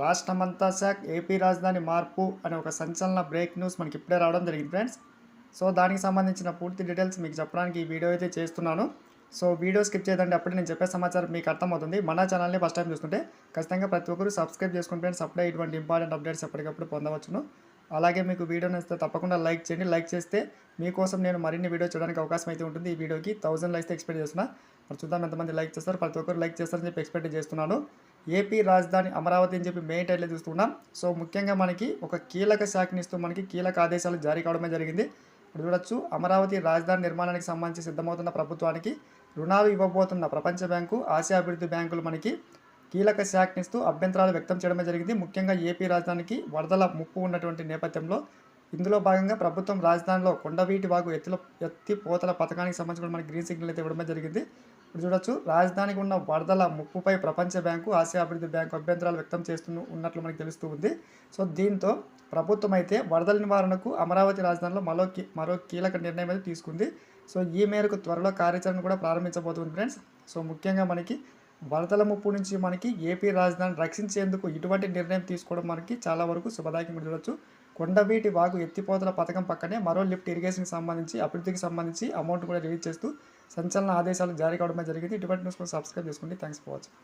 రాష్ట్రమంతా శాఖ ఏపీ రాజధాని మార్పు అనే ఒక సంచలన బ్రేక్ న్యూస్ మనకి ఇప్పుడే రావడం జరిగింది ఫ్రెండ్స్ సో దానికి సంబంధించిన పూర్తి డీటెయిల్స్ మీకు చెప్పడానికి ఈ వీడియో అయితే చేస్తున్నాను. సో వీడియో స్కిప్ చేయదండి. అప్పుడే నేను చెప్పే సమాచారం మీకు అర్థమవుతుంది. మన ఛానల్ని ఫస్ట్ టైం చూస్తుంటే ఖచ్చితంగా ప్రతి ఒక్కరు సబ్స్క్రైబ్ చేసుకుని ఫ్రెండ్స్ అప్పుడే ఇటువంటి ఇంపార్టెంట్ అప్డేట్స్ ఎప్పటికప్పుడు పొందవచ్చును. అలాగే మీకు వీడియో నచ్చితే తప్పకుండా లైక్ చేయండి. లైక్ చేస్తే మీకోసం నేను మరిన్ని వీడియో చేయడానికి అవకాశం అయితే ఉంటుంది. ఈ వీడియోకి థౌసండ్ లైక్స్ ఎక్స్పెక్ట్ చేస్తున్నా. మరి చూద్దాం ఎంతమంది లైక్ చేస్తారు. ప్రతి ఒక్కరు లైక్ చేస్తారని చెప్పి ఎక్స్పెక్ట్ చేస్తున్నాను. ఏపీ రాజధాని అమరావతి అని చెప్పి మెయిన్ టైటిల్ చూస్తున్నాం సో ముఖ్యంగా మనకి ఒక కీలక శాఖని ఇస్తూ మనకి కీలక ఆదేశాలు జారీ కావడమే జరిగింది. ఇప్పుడు చూడొచ్చు అమరావతి రాజధాని నిర్మాణానికి సంబంధించి సిద్ధమవుతున్న ప్రభుత్వానికి రుణాలు ఇవ్వబోతున్న ప్రపంచ బ్యాంకు ఆసియా అభివృద్ధి బ్యాంకులు మనకి కీలక శాఖనిస్తూ అభ్యంతరాలు వ్యక్తం చేయడమే జరిగింది. ముఖ్యంగా ఏపీ రాజధానికి వరదల ముప్పు ఉన్నటువంటి నేపథ్యంలో ఇందులో భాగంగా ప్రభుత్వం రాజధానిలో కొండవీటి వాగు ఎత్తుల ఎత్తిపోతల పథకానికి సంబంధించి కూడా మనకి గ్రీన్ సిగ్నల్ అయితే ఇవ్వడమే జరిగింది. ఇప్పుడు చూడొచ్చు. రాజధానికి ఉన్న వరదల ముప్పుపై ప్రపంచ బ్యాంకు ఆసియా అభివృద్ధి బ్యాంకు అభ్యంతరాలు వ్యక్తం చేస్తూ ఉన్నట్లు మనకు తెలుస్తూ ఉంది. సో దీంతో ప్రభుత్వం అయితే వరదల నివారణకు అమరావతి రాజధానిలో మరో కీ- మరో కీలక నిర్ణయం అయితే తీసుకుంది. సో ఈ మేరకు త్వరలో కార్యాచరణ కూడా ప్రారంభించబోతుంది ఫ్రెండ్స్. సో ముఖ్యంగా మనకి వరదల ముప్పు నుంచి మనకి ఏపీ రాజధాని రక్షించేందుకు ఇటువంటి నిర్ణయం తీసుకోవడం మనకి చాలా వరకు శుభదాయకంగా చూడవచ్చు కొండవీటి వాగు ఎత్తిపోతల పథకం పక్కనే మరో లిఫ్ట్ ఇరిగేషన్కి సంబంధించి అభివృద్ధికి సంబంధించి అమౌంట్ కూడా రిలీజ్ చేస్తూ సంచలన ఆదేశాలు జారీ కావడమే జరిగింది. ఇటువంటి న్యూస్ కూడా సబ్స్క్రైబ్ చేసుకోండి. Thanks for watching.